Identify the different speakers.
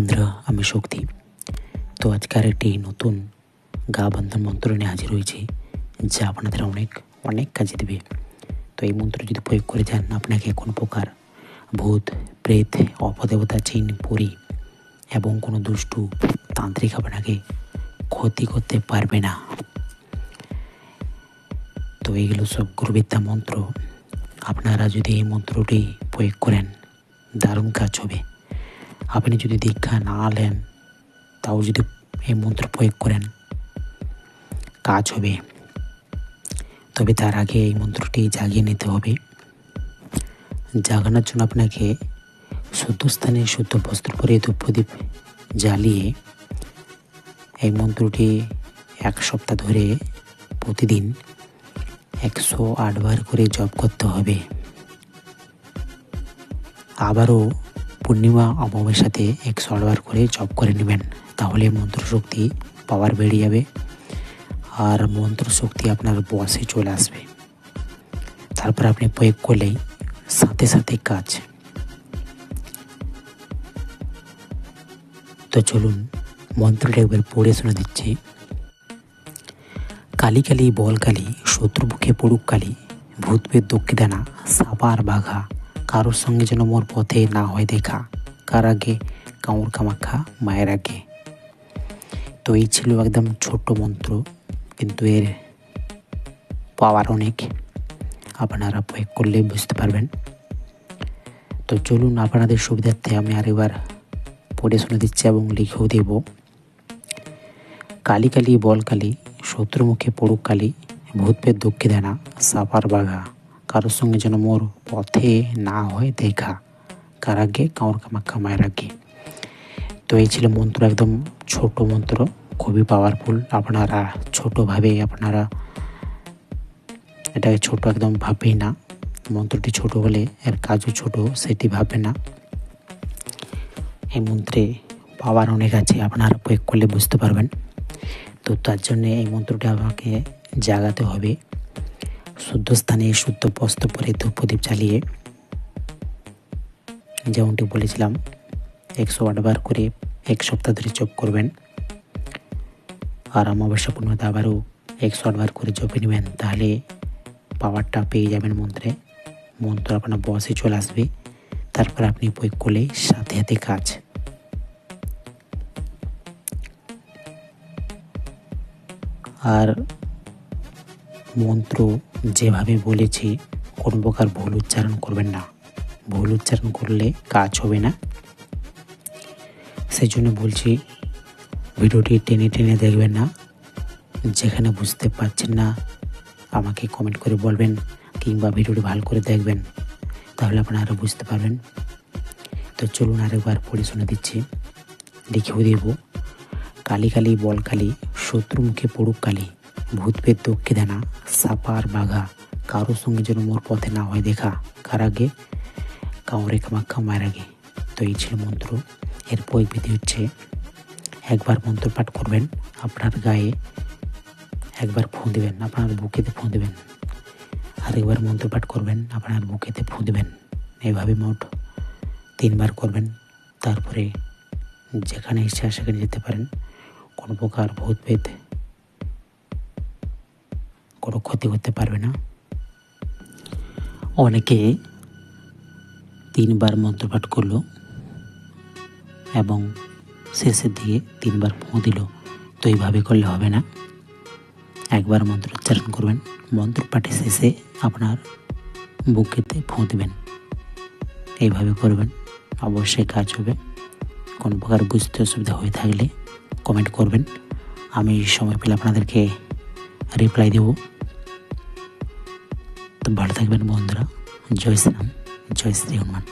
Speaker 1: বন্ধুরা আমি শক্তি। তো আজকের একটি নতুন গা বন্ধন মন্ত্র নিয়ে হাজির হয়েছি, যা আপনাদের অনেক অনেক কাজে দেবে। তো এই মন্ত্র যদি প্রয়োগ করে যান, আপনাকে কোনো প্রকার ভূত, প্রেত, অপদেবতা চিন পুরী এবং কোনো দুষ্টু তান্ত্রিক আপনাকে ক্ষতি করতে পারবে না। তো এইগুলো সব গুরুবিদ্যা মন্ত্র। আপনারা যদি এই মন্ত্রটি প্রয়োগ করেন, দারুণ কাজ হবে। আপনি যদি দীক্ষা না নেন, তাও যদি এই মন্ত্র প্রয়োগ করেন, কাজ হবে। তবে তার আগে এই মন্ত্রটি জাগিয়ে নিতে হবে। জাগানোর জন্য আপনাকে শুদ্ধ স্থানে শুদ্ধ বস্ত্র পরে ধূপদীপ জ্বালিয়ে এই মন্ত্রটি এক সপ্তাহ ধরে প্রতিদিন একশো আটবার করে জপ করতে হবে। আবারও পূর্ণিমা অমাবস্যাতে একশো আটবার করে জপ করে নেবেন, তাহলে মন্ত্রশক্তি পাওয়ার বেড়ে যাবে আর মন্ত্রশক্তি আপনার বসে চলে আসবে। তারপর আপনি প্রয়োগ করলেই সাথে সাথে কাজ। তো চলুন, মন্ত্রটা একবার পড়ে শুনে দিচ্ছি। কালী কালী, বল কালী, শত্রু বুকে পড়ুক কালী ভূতপের দক্ষিণানা সাপা আর বাঘা কারোর সঙ্গে যেন মোর পথে না হয় দেখা। কার আগে? কামড় কামাখা মায়ের আগে। তো এই ছিল একদম ছোট্ট মন্ত্র, কিন্তু এর পাওয়ার অনেক। আপনারা প্রয়োগ করলে বুঝতে পারবেন। তো চলুন আপনাদের সুবিধার্থে আমি আরেকবার পড়ে শুনে দিচ্ছি এবং লিখেও দেব। কালী কালী বল কালী, শত্রুমুখে পড়ুক কালী ভূতপের দুঃখে দেনা, সাপার বাঘা। কারোর সঙ্গে যেন মোর পথে না হয় দেখা। কার আগে কামড় কামাক্ষা মায়ের আগে। তো এই ছিল মন্ত্র, একদম ছোট মন্ত্র, খুবই পাওয়ারফুল আপনারা ছোটোভাবে আপনারা এটাকে ছোট একদম ভাববেই না। মন্ত্রটি ছোট হলে এর কাজও ছোট, সেটি ভাববে না। এই মন্ত্রে পাওয়ার অনেক আছে, আপনারা প্রয়োগ করলে বুঝতে পারবেন। তো তার জন্য এই মন্ত্রটি আমাকে জাগাতে হবে। শুদ্ধ স্থানে শুদ্ধ বস্ত্র পরে ধূপদীপ চালিয়ে যেমনটি বলেছিলাম, একশো আটবার করে এক সপ্তাহ ধরে জপ করবেন। আর অমাবস্যা পূর্ণতা আবারও একশো আটবার করে জপে নেবেন, তাহলে পাওয়ারটা পেয়ে যাবেন মন্ত্রে। মন্ত্র আপনার বসে চলে আসবে, তারপর আপনি প্রয়োগ করলে সাথে সাথে কাজ। আর মন্ত্র যেভাবে বলেছি, কোনো প্রকার ভুল উচ্চারণ করবেন না। ভুল উচ্চারণ করলে কাজ হবে না। সেই জন্য বলছি, ভিডিওটি টেনে টেনে দেখবেন না। যেখানে বুঝতে পারছেন না, আমাকে কমেন্ট করে বলবেন কিংবা ভিডিওটি ভালো করে দেখবেন, তাহলে আপনারা আরও বুঝতে পারবেন। তো চলুন আরেকবার পড়ে শুনে দিচ্ছি। লিখেও দেব, কালী কালী বল কালী, শত্রু মুখে পড়ুক কালী। ভূতপের দক্ষে দেনা সাপা আর বাঘা, কারোর সঙ্গে যেন মোর পথে না হয় দেখা। কার আগে কাউরে কামাক্ষা মায়ের আগে। তো এই ছিল মন্ত্র। এর বিধি হচ্ছে, একবার মন্ত্র পাঠ করবেন, আপনার গায়ে একবার ফোঁ দেবেন, আপনার বুকেতে ফোঁ দেবেন। আরেকবার মন্ত্র পাঠ করবেন, আপনার বুকেতে ফোঁ দেবেন। এইভাবে মোট তিনবার করবেন। তারপরে যেখানে ইচ্ছা সেখানে যেতে পারেন। কোনো প্রকার ভূত পেত কোনো ক্ষতি করতে পারবে না। অনেকে তিনবার মন্ত্রপাঠ করল এবং শেষের দিকে তিনবার ফোঁ দিল। তো এইভাবে করলে হবে না। একবার মন্ত্র উচ্চারণ করবেন। মন্ত্র পাঠে শেষে আপনার বুকেতে ফোঁ দেবেন। এইভাবে করবেন। অবশ্যই কাজ হবে। কোনো প্রকার বুঝতে অসুবিধা হয়ে থাকলে কমেন্ট করবেন। আমি সময় পেলে আপনাদেরকে রিপ্লাই দেব। তো ভালো থাকবেন বন্ধুরা। জয় শ্রীরাম জয় শ্রী হনুমান